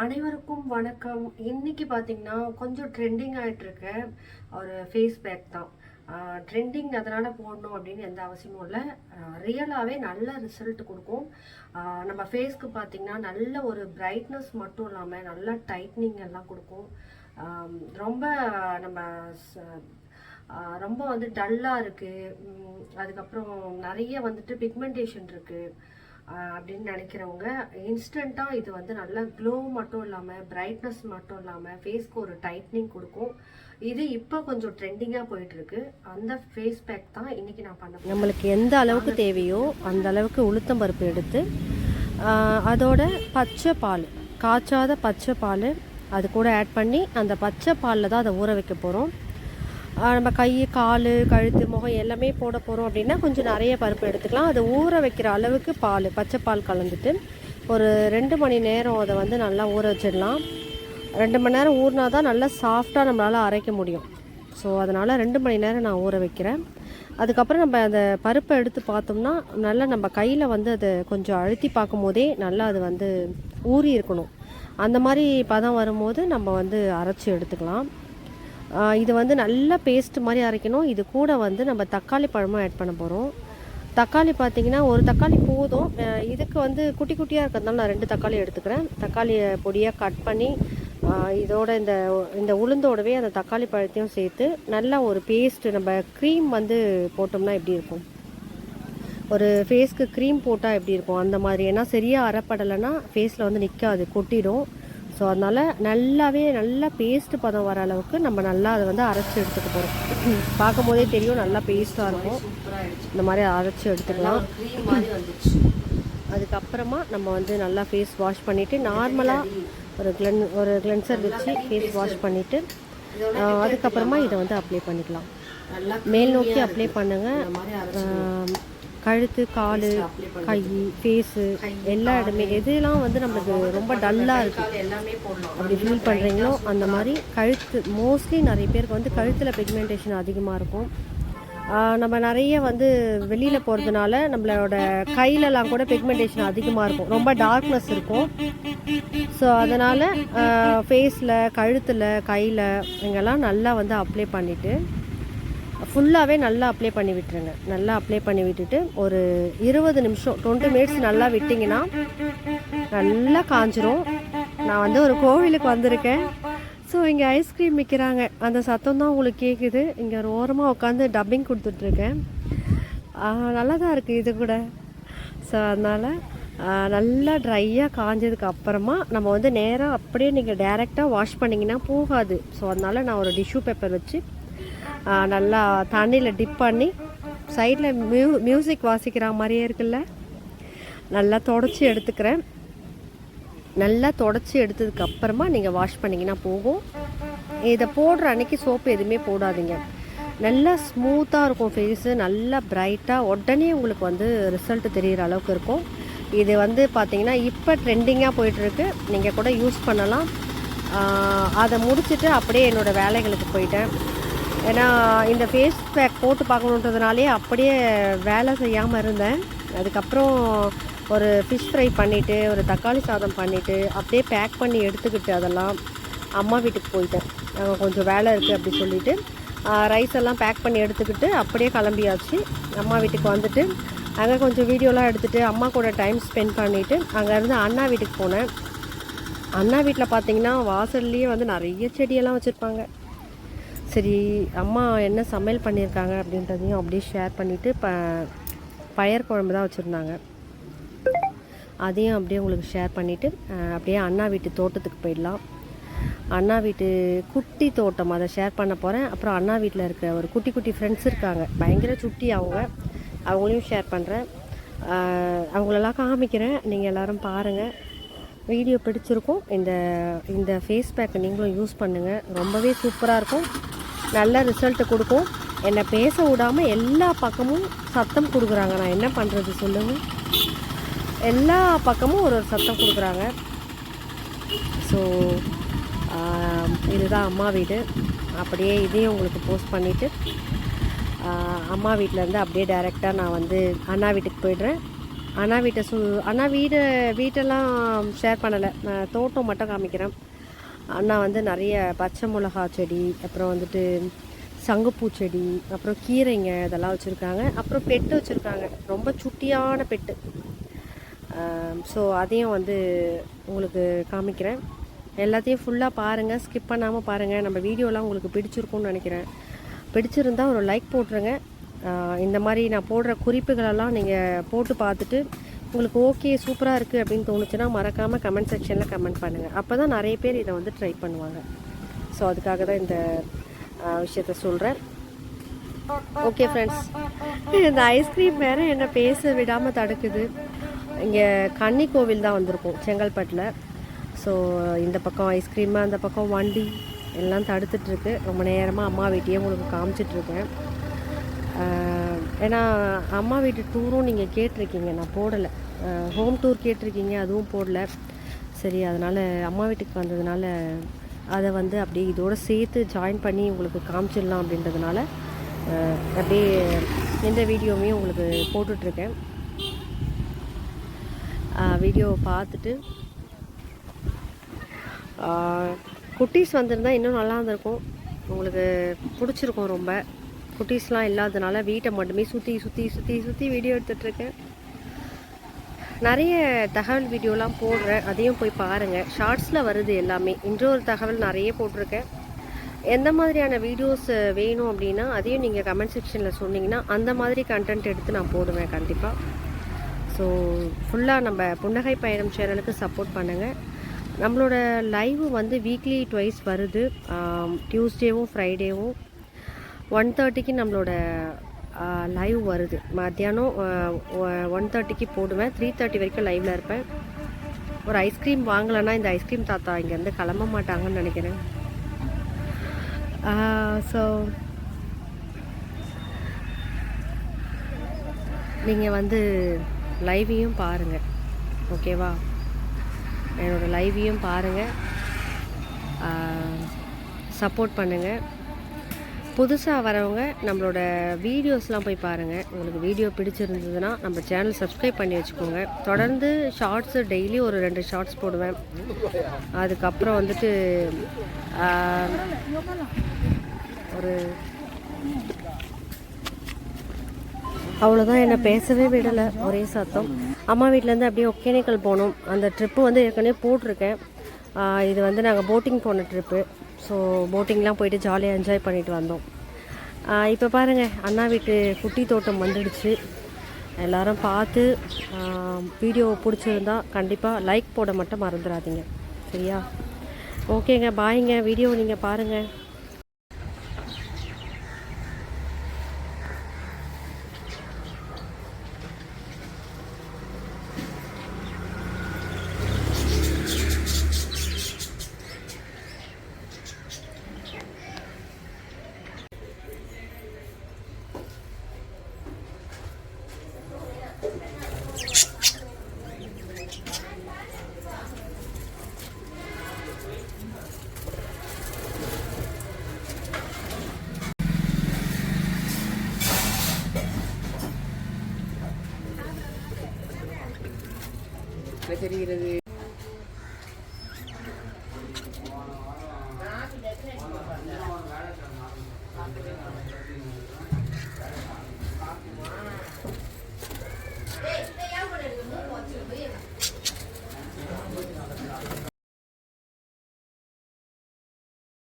அனைவருக்கும் வணக்கம். இன்னைக்கு பார்த்தீங்கன்னா கொஞ்சம் ட்ரெண்டிங் ஆகிட்டுருக்க ஒரு ஃபேஸ் பேக் தான். ட்ரெண்டிங் அதனால் போடணும் அப்படின்னு எந்த அவசியமும் இல்லை. ரியலாகவே நல்ல ரிசல்ட் கொடுக்கும். நம்ம ஃபேஸ்க்கு பார்த்தீங்கன்னா நல்ல ஒரு பிரைட்னஸ் மட்டும் இல்லாமல் நல்ல டைட்னிங் எல்லாம் கொடுக்கும். ரொம்ப நம்ம ச- ரொம்ப வந்து டல்லாக இருக்குது அதுக்கப்புறம் நிறைய வந்துட்டு பிக்மெண்டேஷன் இருக்குது அப்படின்னு நினைக்கிறவங்க இன்ஸ்டண்ட்டாக இது வந்து நல்ல க்ளோ மட்டும் இல்லாமல் பிரைட்னஸ் மட்டும் இல்லாமல் ஃபேஸ்க்கு ஒரு டைட்னிங் கொடுக்கும். இது இப்போ கொஞ்சம் ட்ரெண்டிங்காக போயிட்டுருக்கு. அந்த ஃபேஸ் பேக் தான் இன்னைக்கு நான் பண்ண. நம்மளுக்கு எந்த அளவுக்கு தேவையோ அந்த அளவுக்கு உளுத்தம் பருப்பு எடுத்து அதோட பச்சை பால் காய்ச்சாத பச்சை பால் அது கூட ஆட் பண்ணி அந்த பச்சை பாலில் தான் அதை ஊற வைக்க போகிறோம் நம்ம கை கால் கழுத்து முகம் எல்லாமே போட போகிறோம் அப்படின்னா கொஞ்சம் நிறைய பருப்பு எடுத்துக்கலாம். அதை ஊற வைக்கிற அளவுக்கு பால் பச்சை பால் கலந்துட்டு ஒரு ரெண்டு மணி நேரம் அதை வந்து நல்லா ஊற வச்சிடலாம். ரெண்டு மணி நேரம் ஊறினா தான் நல்லா சாஃப்டாக நம்மளால் அரைக்க முடியும். ஸோ அதனால் ரெண்டு மணி நேரம் நான் ஊற வைக்கிறேன். அதுக்கப்புறம் நம்ம அந்த பருப்பை எடுத்து பார்த்தோம்னா நல்லா நம்ம கையில் வந்து அதை கொஞ்சம் அழுத்தி பார்க்கும் போதே நல்லா அது வந்து ஊறி இருக்கணும். அந்த மாதிரி பதம் வரும்போது நம்ம வந்து அரைச்சி எடுத்துக்கலாம். இது வந்து நல்லா பேஸ்ட் மாதிரி அரைக்கணும். இது கூட வந்து நம்ம தக்காளி பழமும் ஆட் பண்ண போகிறோம் தக்காளி பார்த்தீங்கன்னா ஒரு தக்காளி போதும். இதுக்கு வந்து குட்டி குட்டியாக இருக்கிறதுனால நான் ரெண்டு தக்காளி எடுத்துக்கிறேன். தக்காளியை பொடியாக கட் பண்ணி இதோட இந்த இந்த உளுந்தோடவே அந்த தக்காளி பழத்தையும் சேர்த்து நல்லா ஒரு பேஸ்ட்டு நம்ம க்ரீம் வந்து போட்டோம்னா எப்படி இருக்கும்? ஒரு ஃபேஸ்க்கு க்ரீம் போட்டால் எப்படி இருக்கும்? அந்த மாதிரி. ஏன்னா சரியாக அரைப்படலைன்னா ஃபேஸில் வந்து நிற்காது கொட்டிடும். ஸோ அதனால் நல்லாவே நல்லா பேஸ்ட் பதம் வர அளவுக்கு நம்ம நல்லா அதை வந்து அரைச்சி எடுத்துக்க போகிறோம் பார்க்கும் போதே தெரியும் நல்லா பேஸ்ட்டாக இருக்கும். இந்த மாதிரி அரைச்சி எடுத்துக்கலாம். அதுக்கப்புறமா நம்ம வந்து நல்லா ஃபேஸ் வாஷ் பண்ணிவிட்டு நார்மலாக ஒரு கிளென் ஒரு கிளென்சர் வச்சு ஃபேஸ் வாஷ் பண்ணிவிட்டு அதுக்கப்புறமா இதை வந்து அப்ளை பண்ணிக்கலாம். மேல் நோக்கி அப்ளை பண்ணுங்கள் கழுத்து கால் கை ஃபேஸு எல்லா இடமே. எதெல்லாம் வந்து நம்மளுக்கு ரொம்ப டல்லாக இருக்குது அப்படி ஃபீல் பண்ணுறீங்களோ அந்த மாதிரி கழுத்து மோஸ்ட்லி நிறைய பேருக்கு வந்து கழுத்தில் பிக்மெண்டேஷன் அதிகமாக இருக்கும். நம்ம நிறைய வந்து வெளியில் போகிறதுனால நம்மளோட கையிலலாம் கூட பிக்மெண்டேஷன் அதிகமாக இருக்கும். ரொம்ப டார்க்னஸ் இருக்கும். ஸோ அதனால் ஃபேஸில் கழுத்தில் கையில் இங்கெல்லாம் நல்லா வந்து அப்ளை பண்ணிவிட்டு ஃபுல்லாகவே நல்லா அப்ளை பண்ணி விட்டுருங்க. நல்லா அப்ளை பண்ணி விட்டுட்டு ஒரு இருபது நிமிஷம் டுவெண்ட்டி மினிட்ஸ் நல்லா விட்டிங்கன்னா நல்லா காஞ்சிரும். நான் வந்து ஒரு கோவிலுக்கு வந்திருக்கேன். ஸோ இங்கே ஐஸ்கிரீம் விற்கிறாங்க அந்த சத்தம் தான் உங்களுக்கு கேட்குது இங்கே ஒரு ஓரமாக உட்காந்து டப்பிங் கொடுத்துட்ருக்கேன். நல்லா தான் இருக்குது இது கூட. ஸோ அதனால் நல்லா ட்ரையாக காஞ்சதுக்கு அப்புறமா நம்ம வந்து நேராக அப்படியே நீங்கள் டைரெக்டாக வாஷ் பண்ணிங்கன்னா போகாது. ஸோ அதனால் நான் ஒரு டிஷ்யூ பேப்பர் வச்சு நல்லா தண்ணியில் டிப் பண்ணி சைடில் மியூ மியூசிக் வாசிக்கிற மாதிரியே இருக்குல்ல? நல்லா தொடச்சி எடுத்துக்கிறேன். நல்லா தொடச்சி எடுத்ததுக்கு அப்புறமா நீங்கள் வாஷ் பண்ணிங்கன்னா போகும். இதை போடுற அன்னைக்கு சோப்பு எதுவுமே போடாதீங்க. நல்லா ஸ்மூத்தாக இருக்கும் ஃபேஸு நல்லா பிரைட்டாக உடனே உங்களுக்கு வந்து ரிசல்ட் தெரிகிற அளவுக்கு இருக்கும். இது வந்து பார்த்தீங்கன்னா இப்போ ட்ரெண்டிங்காக போயிட்டுருக்கு. நீங்கள் கூட யூஸ் பண்ணலாம். அதை முடிச்சுட்டு அப்படியே என்னோடய வேலைகளுக்கு போயிட்டேன். ஏன்னா இந்த ஃபேஸ் பேக் போட்டு பார்க்கணுன்றதுனாலே அப்படியே வேலை செய்யாமல் இருந்தேன். அதுக்கப்புறம் ஒரு ஃபிஷ் ஃப்ரை பண்ணிவிட்டு ஒரு தக்காளி சாதம் பண்ணிவிட்டு அப்படியே பேக் பண்ணி எடுத்துக்கிட்டு அதெல்லாம் அம்மா வீட்டுக்கு போயிட்டேன். அங்கே கொஞ்சம் வேலை இருக்குது அப்படி சொல்லிவிட்டு ரைஸ் எல்லாம் பேக் பண்ணி எடுத்துக்கிட்டு அப்படியே கிளம்பியாச்சு. அம்மா வீட்டுக்கு வந்துட்டு அங்கே கொஞ்சம் வீடியோலாம் எடுத்துகிட்டு அம்மா கூட டைம் ஸ்பெண்ட் பண்ணிவிட்டு அங்கேருந்து அண்ணா வீட்டுக்கு போனேன். அண்ணா வீட்டில் பார்த்தீங்கன்னா வாசல்லையே வந்து நிறைய செடியெல்லாம் வச்சுருப்பாங்க. சரி அம்மா என்ன சமையல் பண்ணியிருக்காங்க அப்படின்றதையும் அப்படியே ஷேர் பண்ணிவிட்டு ப பயர் குழம்பு தான் வச்சுருந்தாங்க. அதையும் அப்படியே உங்களுக்கு ஷேர் பண்ணிவிட்டு அப்படியே அண்ணா வீட்டு தோட்டத்துக்கு போயிடலாம். அண்ணா வீட்டு குட்டி தோட்டம் அதை ஷேர் பண்ண போகிறேன் அப்புறம் அண்ணா வீட்டில் இருக்கிற ஒரு குட்டி குட்டி ஃப்ரெண்ட்ஸ் இருக்காங்க. பயங்கர சுட்டி அவங்க. அவங்களையும் ஷேர் பண்ணுறேன் அவங்களெல்லாம் காமிக்கிறேன். நீங்கள் எல்லோரும் பாருங்கள் வீடியோ பிடிச்சிருக்கும். இந்த இந்த ஃபேஸ் பேக்கை நீங்களும் யூஸ் பண்ணுங்கள் ரொம்பவே சூப்பராக இருக்கும். நல்ல ரிசல்ட்டு கொடுக்கும். என்னை பேச விடாமல் எல்லா பக்கமும் சத்தம் கொடுக்குறாங்க. நான் என்ன பண்ணுறது சொல்லுங்கள் எல்லா பக்கமும் ஒரு ஒரு சத்தம் கொடுக்குறாங்க. ஸோ இதுதான் அம்மா வீடு. அப்படியே இதையும் உங்களுக்கு போஸ்ட் பண்ணிவிட்டு அம்மா வீட்டிலேருந்து அப்படியே டைரெக்டாக நான் வந்து அண்ணா வீட்டுக்கு போயிடுறேன். அண்ணா வீட்டை சு அண்ணா வீடு வீட்டெல்லாம் ஷேர் பண்ணலை. நான் தோட்டம் மட்டும் காமிக்கிறேன். அண்ணா வந்து நிறைய பச்சை மிளகா செடி அப்புறம் வந்துட்டு சங்குப்பூ செடி அப்புறம் கீரைங்க இதெல்லாம் வச்சுருக்காங்க. அப்புறம் பெட்டு வச்சுருக்காங்க. ரொம்ப சுட்டியான பெட்டு. ஸோ அதையும் வந்து உங்களுக்கு காமிக்கிறேன். எல்லாத்தையும் ஃபுல்லாக பாருங்கள் ஸ்கிப் பண்ணாமல் பாருங்கள் நம்ம வீடியோலாம் உங்களுக்கு பிடிச்சிருக்கும்னு நினைக்கிறேன். பிடிச்சிருந்தா ஒரு லைக் போட்டுருங்க. இந்த மாதிரி நான் போடுற குறிப்புகளெல்லாம் நீங்கள் போட்டு பார்த்துட்டு உங்களுக்கு ஓகே சூப்பராக இருக்குது அப்படின்னு தோணுச்சுன்னா மறக்காமல் கமெண்ட் செக்ஷனில் கமெண்ட் பண்ணுங்கள் அப்போ தான் நிறைய பேர் இதை வந்து ட்ரை பண்ணுவாங்க. ஸோ அதுக்காக தான் இந்த விஷயத்த சொல்கிறேன் ஓகே ஃப்ரெண்ட்ஸ் இந்த ஐஸ்கிரீம் வேறு என்ன பேச விடாமல் தடுக்குது. இங்கே கன்னி கோவில் தான் வந்திருக்கோம் செங்கல்பட்டில். ஸோ இந்த பக்கம் ஐஸ்கிரீமு அந்த பக்கம் வண்டி எல்லாம் தடுத்துட்ருக்கு ரொம்ப நேரமாக அம்மா வீட்டையே உங்களுக்கு காமிச்சிட்ருக்கேன் ஏன்னா அம்மா வீட்டு டூரும் நீங்கள் கேட்டிருக்கீங்க நான் போடலை. ஹோம் டூர் கேட்டிருக்கீங்க அதுவும் போடல. சரி அதனால் அம்மா வீட்டுக்கு வந்ததுனால அதை வந்து அப்படியே இதோடு சேர்த்து ஜாயின் பண்ணி உங்களுக்கு காமிச்சிடலாம் அப்படின்றதுனால அப்படியே எந்த வீடியோவையும் உங்களுக்கு போட்டுட்ருக்கேன். வீடியோவை பார்த்துட்டு குட்டீஸ் வந்திருந்தா இன்னும் நல்லா இருந்திருக்கும். உங்களுக்கு பிடிச்சிருக்கும் ரொம்ப. குட்டீஸ்லாம் இல்லாதனால வீட்டை மட்டுமே சுற்றி சுற்றி சுற்றி சுற்றி வீடியோ எடுத்துகிட்ருக்கேன் நிறைய தகவல் வீடியோலாம் போடுறேன். அதையும் போய் பாருங்கள் ஷார்ட்ஸில் வருது எல்லாமே. இன்னொரு தகவல் நிறைய போட்டிருக்கேன். எந்த மாதிரியான வீடியோஸ் வேணும் அப்படின்னா அதையும் நீங்கள் கமெண்ட் செக்ஷனில் சொன்னீங்கன்னா அந்த மாதிரி கண்டென்ட் எடுத்து நான் போடுவேன் கண்டிப்பாக ஸோ ஃபுல்லாக நம்ம புன்னகை பயணம் சேனலுக்கு சப்போர்ட் பண்ணுங்கள் நம்மளோட லைவ் வந்து வீக்லி ட்வைஸ் வருது. டியூஸ்டேவும் ஃப்ரைடேவும் ஒன் தேர்ட்டிக்கு நம்மளோட லைவ் வருது. மத்தியானம் ஒன் தேர்ட்டிக்கு போடுவேன். த்ரீ தேர்ட்டி வரைக்கும் லைவில் இருப்பேன். ஒரு ஐஸ்கிரீம் வாங்கலைன்னா இந்த ஐஸ்கிரீம் தாத்தா இங்கேருந்து கிளம்ப மாட்டாங்கன்னு நினைக்கிறேன். ஸோ நீங்கள் வந்து லைவையும் பாருங்கள் ஓகேவா என்னோடய லைவையும் பாருங்கள் சப்போர்ட் பண்ணுங்கள் புதுசாக வரவங்க நம்மளோட வீடியோஸ்லாம் போய் பாருங்கள் உங்களுக்கு வீடியோ பிடிச்சிருந்ததுன்னா நம்ம சேனல் சப்ஸ்கிரைப் பண்ணி வச்சுக்கோங்க. தொடர்ந்து ஷார்ட்ஸு டெய்லி ஒரு ரெண்டு ஷார்ட்ஸ் போடுவேன். அதுக்கப்புறம் வந்துட்டு ஒரு அவ்வளோதான் என்னை பேசவே விடலை. ஒரே சத்தம். அம்மா வீட்டிலேருந்து அப்படியே ஒகேனக்கல் போனோம். அந்த ட்ரிப்பு வந்து ஏற்கனவே போட்டிருக்கேன். இது வந்து நாங்கள் போட்டிங் போன ட்ரிப்பு ஸோ போட்டிங்லாம் போயிட்டு ஜாலியாக என்ஜாய் பண்ணிட்டு வந்தோம். இப்போ பாருங்கள் அண்ணா வீட்டு குட்டி தோட்டம் வந்துடுச்சு. எல்லாரும் பார்த்து வீடியோ பிடிச்சிருந்தா கண்டிப்பாக லைக் போட மட்டும் மறந்துடாதீங்க சரியா? ஓகேங்க பாய்ங்க வீடியோ நீங்கள் பாருங்கள் தெரிகிறது